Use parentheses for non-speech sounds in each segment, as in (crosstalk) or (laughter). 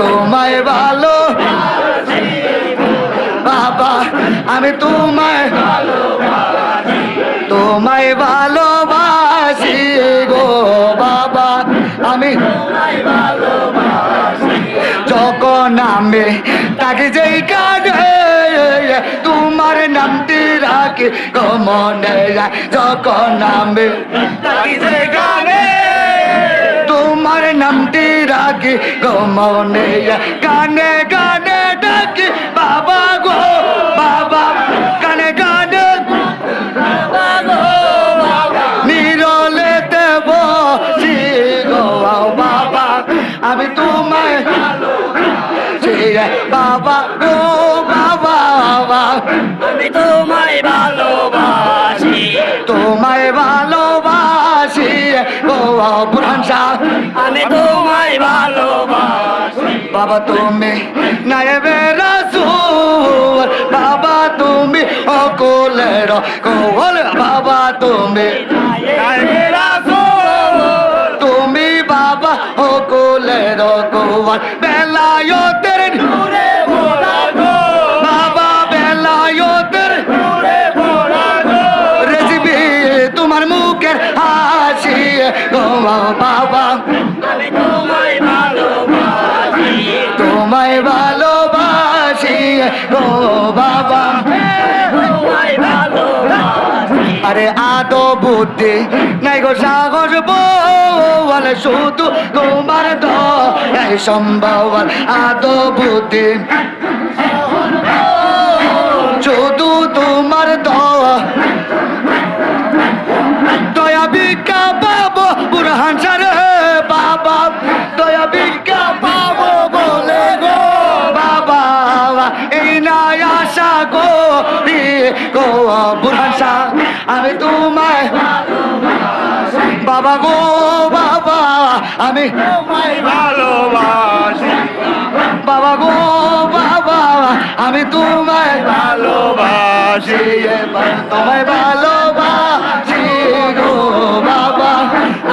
তোমায় ভালো। বাবা, আমি তোমায় তোমায় ভালোবাসি গো বাবা। আমি যখন আমি তাকে যেই কাজে তোমার নামটি রাখি গো মনে যখন আমি তাকে যেই গানে রাখি গো মনে। গানে গানে ডাকি বাবা গো বাবা। গানে গানে বাবা গো নিরলে দেব গো বাবা। আমি তোমায় বাবা গো বাবা বাবা। আমি তোমায় ভালোবাসি। তোমায় ভালোবাসি গো শাহ আমি বাবা তুমি নাইবে রাসূল বাবা তুমি, অকুলের কোল বাবা তুমি। তুমি বাবা, অকুলের কোল বেলায়তের নূরে ভরা গো। বাবা গো। তোমার গো বাবা। ভালোবাসি গো বাবা। আরে আদো বুদ্ধি নাই গো সাগর বল, শুধু তোমার দাই সম্ভব। আদো বুদ্ধি। শুধু তোমার গো বুরহান শাহ আমি তোমায় বাবা গো বাবা আমি তোমায় ভালোবাসি। বাবা গো বাবা আমি তোমায় ভালোবাসি। তোমায় ভালোবাসি গো বাবা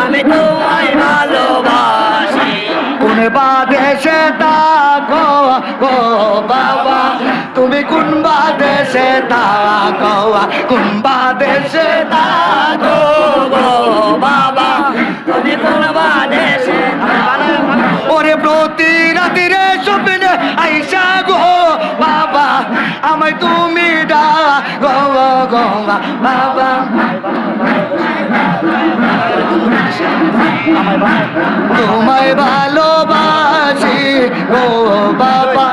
আমি তোমায় ভালোবাসি। কোন বাদেশে থাকো গো বাবা কোন বাদেশে থাকো কোন বাদেশে থাকো গো বাবা তুমি কোন বাদেশে ওরে প্রতি রাতিরে স্বপ্নে আইসা গো বাবা, আমায় তুমি ডা গো গো বাবা। তোমায় ভালোবাসি গো বাবা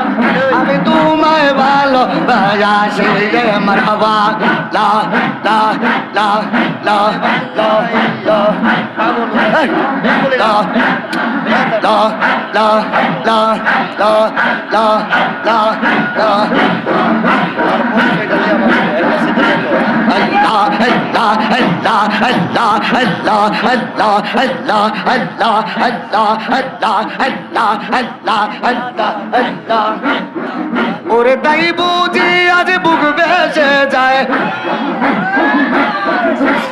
আমি তোমায় ভালোবাসি রে মারহাবা লা লা লা লা লা লা লা লা লা লা লা লা লা লা ওরে তাই বুঝি আজ বুক বেসে যায়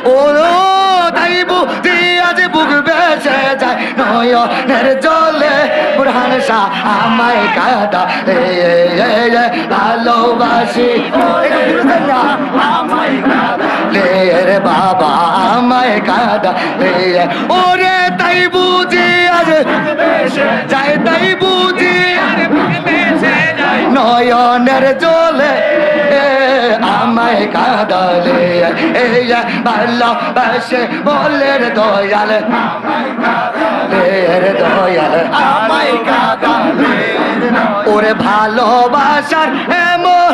ও তাই বুঝি আজ বুক বেসে যায় নয়নের জলে বুড়হান শাহ আমায় কাদা এ ভালোবাসি (laughs) ওরে তাই বুঝি আজ যায়, তাই বুঝি নয়নের জলে আমায় কাদালে, এই ভালোবাসে বলে রে দয়াল দয়াল আমায় কাদালে। ওরে ভালোবাসার এমন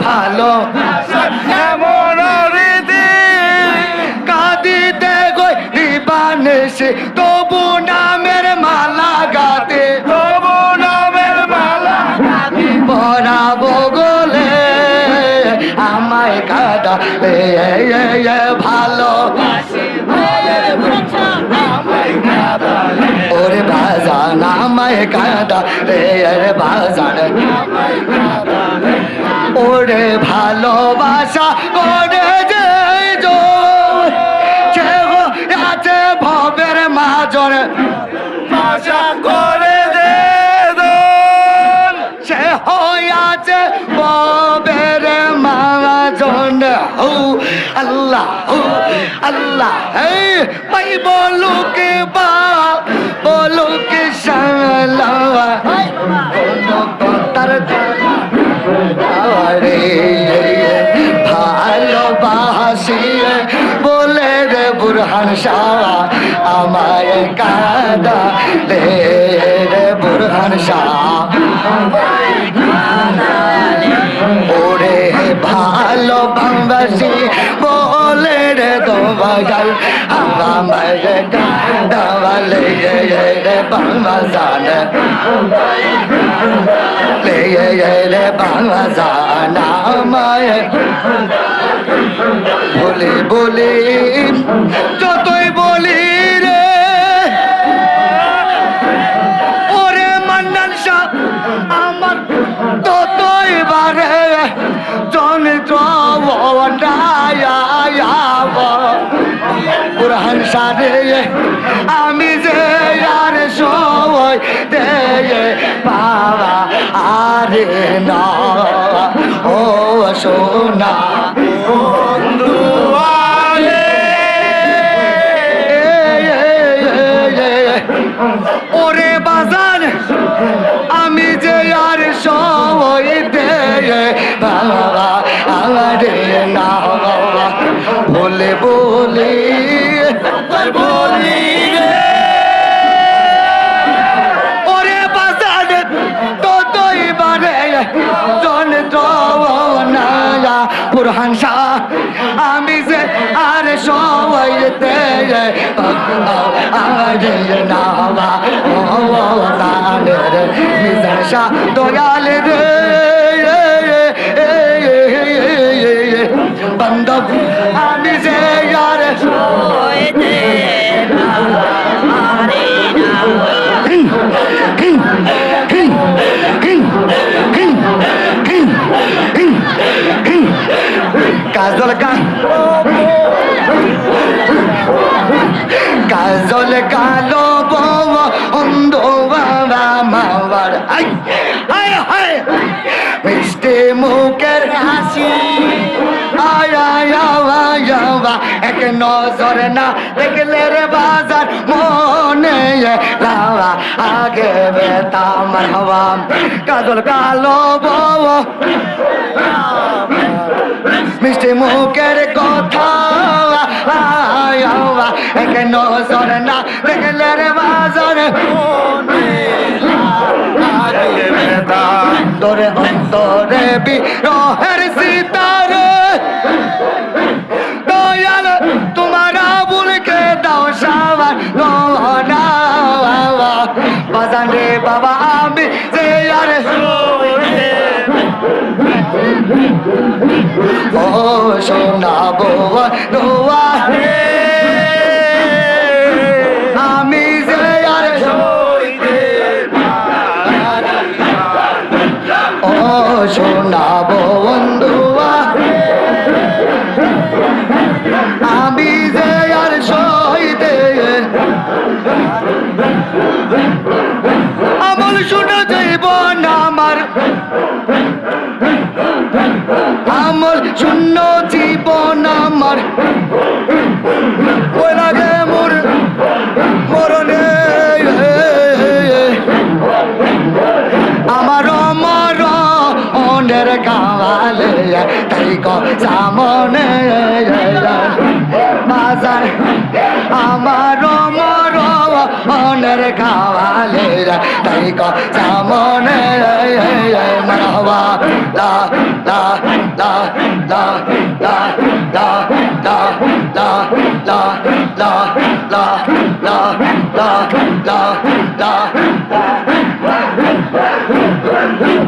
ভালো। এমন কাঁদিতে গই দিবানি সে তবু নামের মালা গাতে তবু নামের মালা গাতে পরাবো গোলে আমায় কাদা। ভালো। ওরে বাজান আমায় কাদা। রে বাজান। ওরে ভালোবাসা করে যে আছে আশা করে দে সে হইয়াছে ববের মাজন হু আল্লাহ হু আল্লাহ হে পাই বলুকে বা বলুকে সালাওয়া শাহ আমায় কাদা লে রে বুরহান শাহ। ওরে ভালো বাংবাসি বলে রে দোবাজাল আমায় কাদাওয়ালে রে বাংবাজান লে রে আমায় বলি বলি পুরান সারে আমি যে আর সবাই দে বাবা আরে না ও সোনা। বলি বলি রে ওরে বাজান ততই বারে জন না পুরহান শাহ আমি যে আর সবাই তে আরে না বা ও তানের মিজান শাহ দয়াল রে বন্ধব কাজল কালো বউ অন্ধ বাবা মাওয়ার আই হাই হাই মিষ্টি মুখের হাসি। এক নজর না দেখলে রে বাজার মনে লাওয়া আগে বেতা মারহাবা কাজল কালো বউ মিষ্টি মুখের কথা। এক নজর না দেখলে রে বাজার। তোরে অন্তরে বিরহের সিতারে। দয়াল, তোমার আবুলকে দাও সাবার বাজান রে বাবা, আমি ও শোনাবো নোয়া আমি যে আর ও শোনাবো আমল শূন্য জীবন আমার। অনের গাওয়ালে তাই ক সামনে মারহবা লা লা লা লা লা লা লা লা লা লা লা লা লা লা লা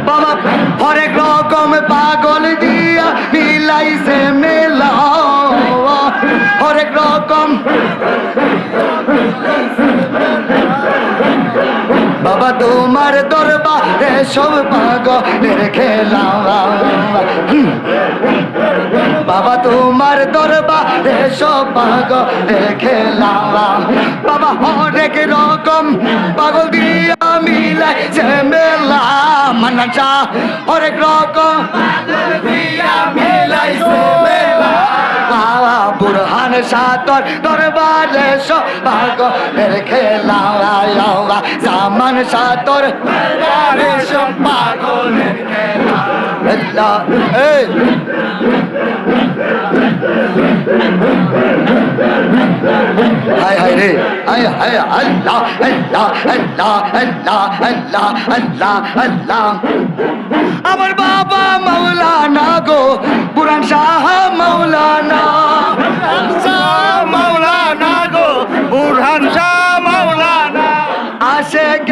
বাবা হরেক রকম পাগল দিয়া মিলাইছে মেলা বাবা, তোমার দরবারে এসব পাগলের খেলা। বাবা, তোমার দরবারে সব পাগলের খেলা। বাবা হরেক রকম পাগল দিয়া মিলাই সে মেলা মানা চা হরেক রকম পাগল দিয়া মিলাই বাবা বুরহান সাতর দরবারে পাগলের খেলা জামান সাতর হায় হায় রে। হায় হায় আল্লাহ আল্লাহ আল্লাহ আল্লাহ আল্লাহ আল্লাহ আল্লাহ। আমার বাবা মৌলানা গো পুরান শাহ মৌলানা মাওলানা গো বুরহান শাহ মাওলানা। আশেক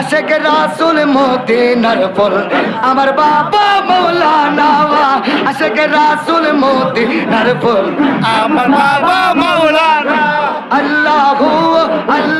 আশেক রাসুল মদিনার ফুল আমার বাবা মৌলানা আশেক রাসুল মদিনার ফুল আমার বাবা মাওলানা। আল্লাহ আল্লাহ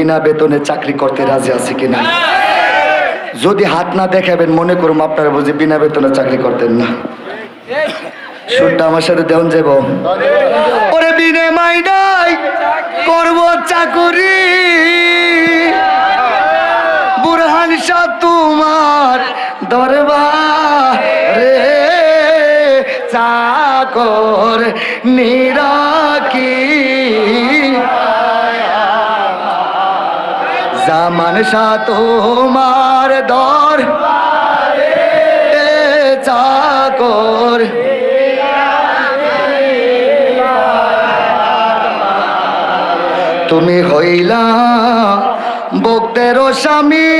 বিনা বেতনে চাকরি করতে রাজি আছে কিনা? যদি হাত না দেখাবেন, মনে করুন আপনারা বুঝি বিনা বেতনে চাকরি করতেন না। সুরটা আমার সাথে দেন যাব ওরে বিনে মাইনাই করব চাকুরি। বুরহান শাহ তোমার দরবারে চাকর নিরাকি। জামান শাহ তোমার দর। চাকর। তুমি হইলা ভক্তের স্বামী।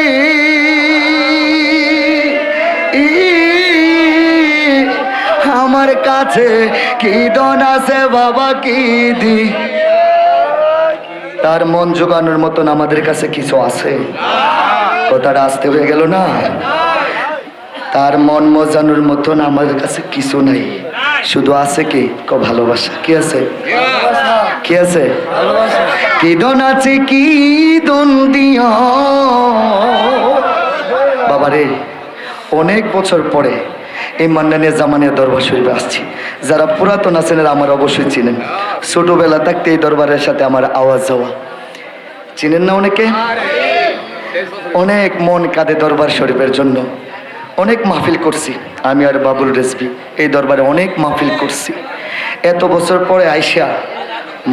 ই, আমার কাছে কি দন আছে বাবা কি দি। তার মন জোগানোর মতন আমাদের কাছে কিছু আছে। কথাটা আসতে হয়ে গেল না? তার মন মজানোর মতন আমাদের কাছে কিছু নাই। শুধু আছে কি? ক ভালোবাসা। কি আছে? কি আছে? কি দন আছে কি দন বাবারে, অনেক বছর পরে এই মান্নানিয়া জামানিয়া দরবার শরীফে আসছি। যারা পুরাতন আছেন আমার অবশ্যই চিনেন। ছোটবেলা থাকতে এই দরবারের সাথে আমার আওয়াজ যাওয়া। চিনেন না অনেকে? অনেক মন কাঁদে দরবার শরীফের জন্য। অনেক মাহফিল করছি। আমি আর বাবুল রেসবি এই দরবারে অনেক মাহফিল করছি। এত বছর পরে আইসা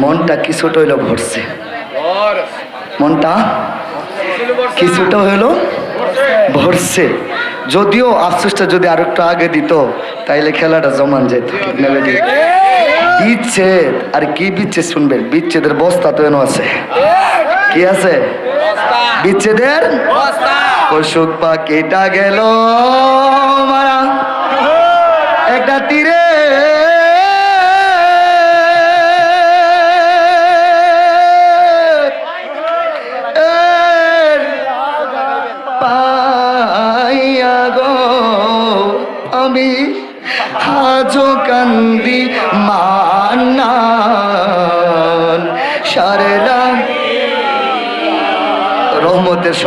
মনটা কিছুটা হইল ভরছে। মনটা কিছুটা হইল? ভরছে। যদিও আফসোসটা যদি আর একটু আগে দিত, তাইলে খেলাটা জমান যেত বিচ্ছেদ, আর কি বিচ্ছেদ শুনবেন? বিচ্ছেদের বস্তা তো এনো আছে। কি আছে? বিচ্ছেদের অসুখ পাখিটা গেল মারা।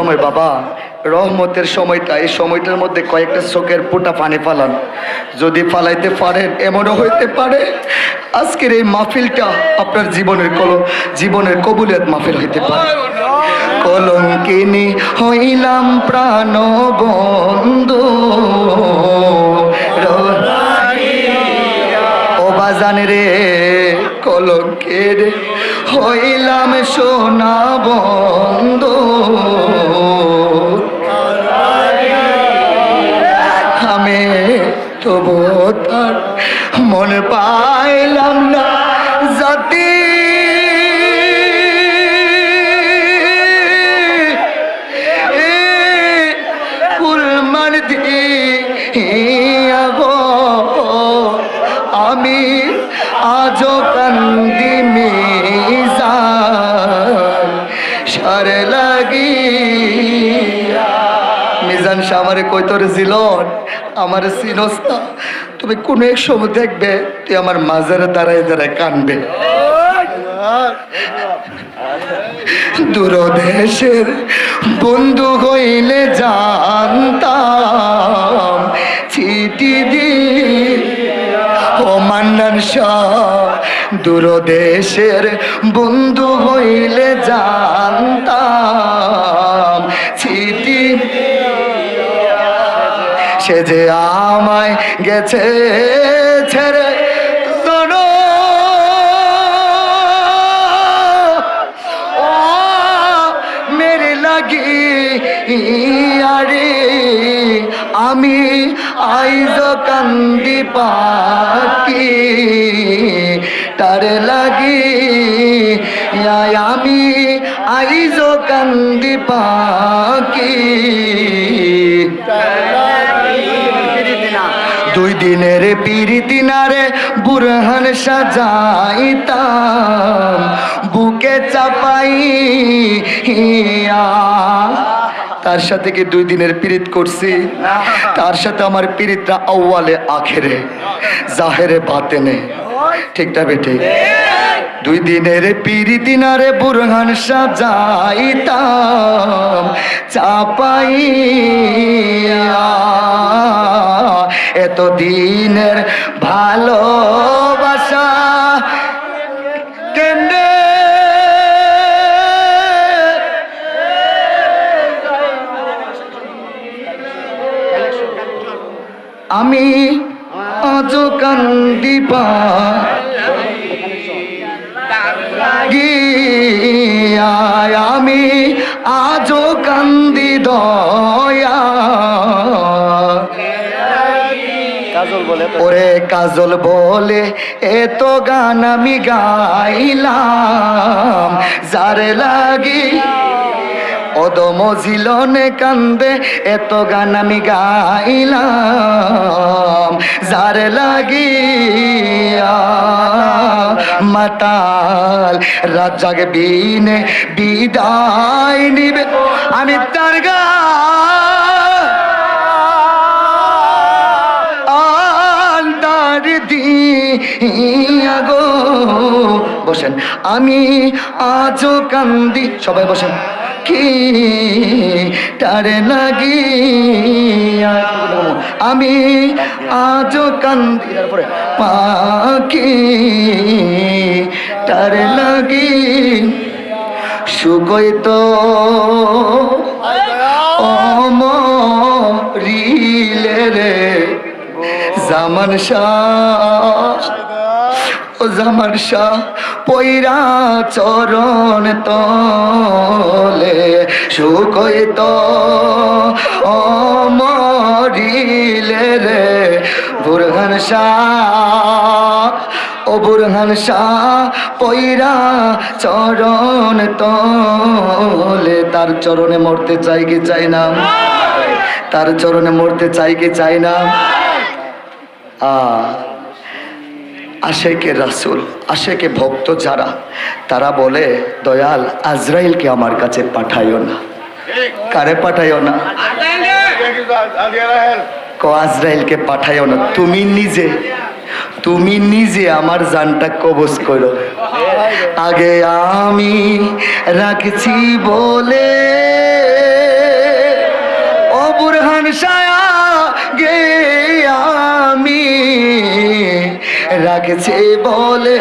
সময়, বাবা। রহমতের সময়টা এই সময়টার মধ্যে কয়েকটা চোখের পোটা পানি ফালান। যদি ফালাইতে পারেন, এমনও হইতে পারে। আজকের এই মাহফিলটা আপনার জীবনের কল জীবনের কবুলিয়ত মাহফিল হইতে পারে। কলঙ্কিনী হইলাম প্রাণ বন্ধু বাজান রে কলঙ্কের হইলাম সোনা বন্ধ। আমি তবু তার মন পাইলাম না। মিজান শাহ আমারে কই তোর জিলন? আমার সিনস না। তুমি কোন এক সময় দেখবে, তুই আমার মাজারে দাঁড়ায় দাঁড়ায় কানবে। দূরদেশের বন্ধু হইলে জানতাম, চিঠি দি ও মান্নান দূরদেশের বন্ধু হইলে জানতাম সে যে আমায় গেছে ছেড়ে লাগি আরে আমি আইজ কান্দি পাকি তার লাগি আমি আইজ কান্দি পাকি দুই দিনের পিরিতি নারে বুরহান সাজাইতাম। বুকে চাপাই তার সাথে কি দুই দিনের পিরিত করছি? তার সাথে আমার পিরিতটা আউয়ালে, আখেরে, জাহেরে, বাতেনে। ঠিকটা বেঠে দুই দিনের পিরি দিনারে বুরহান সাজাইতাম। চাপাইয়া। এত দিনের ভালোবাসা। কেন্দ্রে আমি আজ কান্দিপা আমি আজও কান্দি ওরে কাজল বলে এত গান আমি গাইলাম, যারে লাগি অদম জিলনে কান্দে এত গান আমি গাইলাম, যার লাগিয়া মাতাল রাত বিনে বিদায় নিবে, আমি তার গা গো বসেন। আমি আজও কান্দি, সবাই বসেন। কি তারে লাগি আমি আজও কান্দি, তারপরে, পাখি তারে লাগি। সুকই তো অমরিলে রে, জামান শাহ ও জামান শাহ পৈরা চরণ তলে সুকই তো অমরিলে রে। বুরহান শাহ, ও বুরহান শাহ পৈরা চরণ তলে, তার চরণে মরতে চাই কি চাই না? তার চরণে মরতে চাই কি চাই না? আ আশেকে রাসুল, আশেকে ভক্ত যারা, তারা বলে, দয়াল আজরাইলকে আমার কাছে পাঠাইও না। কারে পাঠাইও না? ক, আজরাইলকে পাঠাইও না। তুমি নিজে তুমি নিজে আমার জানটা কবজ করো। আগে আমি রাখছি বলে ও সায়া রাখছি বলে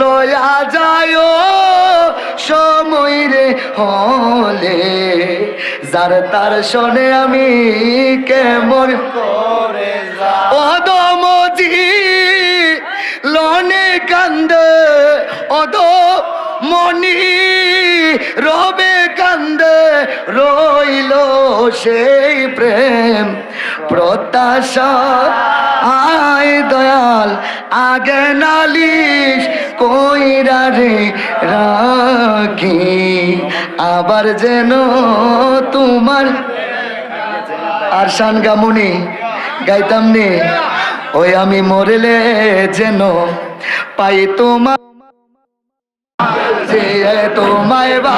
লয়া যায় সময় রে হলে। যার তার শোনে আমি কেমন করে অদমজি লনে কান্দ অদ মনি রবে কান্দ, রইল সেই প্রেম। প্রত্যাশা। আয় দয়াল, আগে নালিশ কইরা রে রাখি। আবার যেন তোমার আর শান গামুনি গাইতাম নে। ওই আমি মরেলে যেন পাই তোমার। যে তোমায় বা